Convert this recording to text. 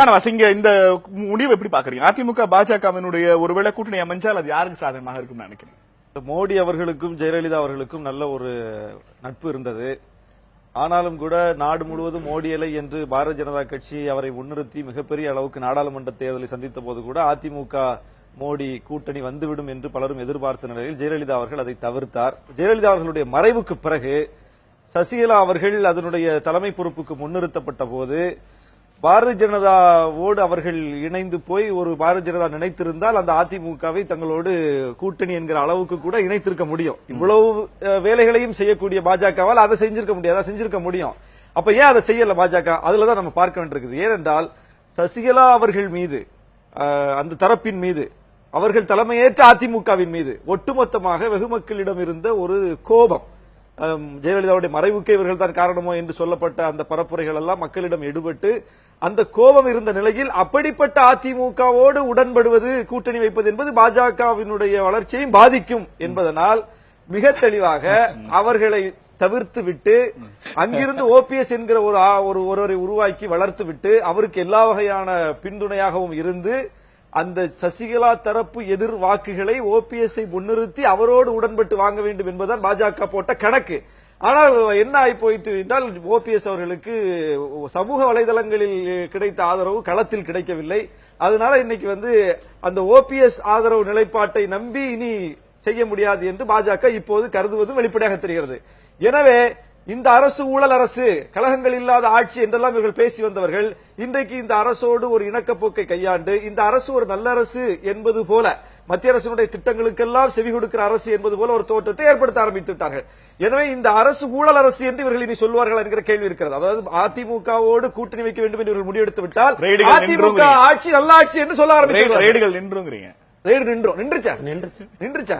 ஆனா இங்க இந்த முடிவு எப்படி பாக்குறீங்க அதிமுக பாஜகவினுடைய ஒருவேளை கூட்டணி அமைஞ்சால் அது யாருக்கு சாதகமாக இருக்கும்னு நினைக்கிறேன் மோடி அவர்களுக்கும் ஜெயலலிதா அவர்களுக்கும் நல்ல ஒரு நட்பு இருந்தது. ஆனாலும் கூட நாடு முழுவதும் மோடி அலை என்று பாரதிய ஜனதா கட்சி அவரை முன்னிறுத்தி மிகப்பெரிய அளவுக்கு நாடாளுமன்ற தேர்தலை சந்தித்த போது கூட அதிமுக மோடி கூட்டணி வந்துவிடும் என்று பலரும் எதிர்பார்த்த நிலையில் ஜெயலலிதா அவர்கள் அதை தவிர்த்தார். ஜெயலலிதா அவர்களுடைய மறைவுக்கு பிறகு சசிகலா அவர்கள் அதனுடைய தலைமை பொறுப்புக்கு முன்னிறுத்தப்பட்ட போது பாரதிய ஜனதாவோடு அவர்கள் இணைந்து போய் ஒரு பாரதிய ஜனதா நினைத்திருந்தால் அந்த அதிமுகவை தங்களோடு கூட்டணி என்கிற அளவுக்கு கூட இணைத்திருக்க முடியும். இவ்வளவு வேலைகளையும் செய்யக்கூடிய பாஜகவால் அதை செஞ்சிருக்க முடியாதா செஞ்சிருக்க முடியும். அப்ப ஏன் அதை செய்யல பாஜக? அதுலதான் நம்ம பார்க்க வேண்டியிருக்குது. ஏனென்றால் சசிகலா அவர்கள் மீது அந்த தரப்பின் மீது அவர்கள் தலைமையேற்ற அதிமுகவின் மீது ஒட்டுமொத்தமாக வெகுமக்களிடம் இருந்த ஒரு கோபம் ஜெயலலிதாவுடைய மறைவுக்கே இவர்கள் தான் காரணமோ என்று சொல்லப்பட்ட அந்த பரப்புரைகள் எல்லாம் மக்களிடம் எடுபட்டு அந்த கோபம் இருந்த நிலையில் அப்படிப்பட்ட அதிமுகவோடு உடன்படுவது கூட்டணி வைப்பது என்பது பாஜகவினுடைய வளர்ச்சியையும் பாதிக்கும் என்பதனால் மிக தெளிவாக அவர்களை தவிர்த்து விட்டு அங்கிருந்து ஓபிஎஸ் என்கிற ஒரு ஆ- ஒரு ஒருவரை உருவாக்கி வளர்த்து விட்டு அவருக்கு எல்லா வகையான பின்துணையாகவும் இருந்து அந்த சசிகலா தரப்பு எதிர் வாக்குகளை ஓபிஎஸ்ஐ முன்னிறுத்தி அவரோடு உடன்பட்டு வாங்க வேண்டும் என்பதுதான் பாஜக போட்ட கணக்கு. ஆனால் என்ன ஆகி போயிட்டு என்றால் ஓபிஎஸ் அவர்களுக்கு சமூக வலைதளங்களில் கிடைத்த ஆதரவு களத்தில் கிடைக்கவில்லை. அதனால இன்னைக்கு வந்து அந்த ஓபிஎஸ் ஆதரவு நிலைப்பாட்டை நம்பி இனி செய்ய முடியாது என்று பாஜக இப்போது கருதுவதும் வெளிப்படையாக தெரிகிறது. எனவே இந்த அரசு ஊழல் அரசு கழகங்கள் இல்லாத ஆட்சி என்றெல்லாம் இவர்கள் பேசி வந்தவர்கள் இன்றைக்கு இந்த அரசோடு ஒரு இணக்கப்போக்கை கையாண்டு இந்த அரசு ஒரு நல்ல அரசு என்பது போல மத்திய அரசினுடைய திட்டங்களுக்கெல்லாம் செவி கொடுக்கிற அரசு என்பது போல ஒரு தோற்றத்தை ஏற்படுத்த ஆரம்பித்து விட்டார்கள் எனவே இந்த அரசு ஊழல் அரசு என்று இவர்கள் இனி சொல்வார்கள் என்கிற கேள்வி இருக்கிறது. அதாவது அதிமுகவோடு கூட்டணி வைக்க வேண்டும் என்று இவர்கள் முடிவெடுத்து விட்டால் அதிமுக. ஆட்சி நல்ல ஆட்சி என்று சொல்ல ஆரம்பித்து ரெய்டுகள் நின்றுங்கிறீங்க. ரெய்டு நின்றோம். நின்றுச்சா? நின்றுச்சு. நின்றுச்சா?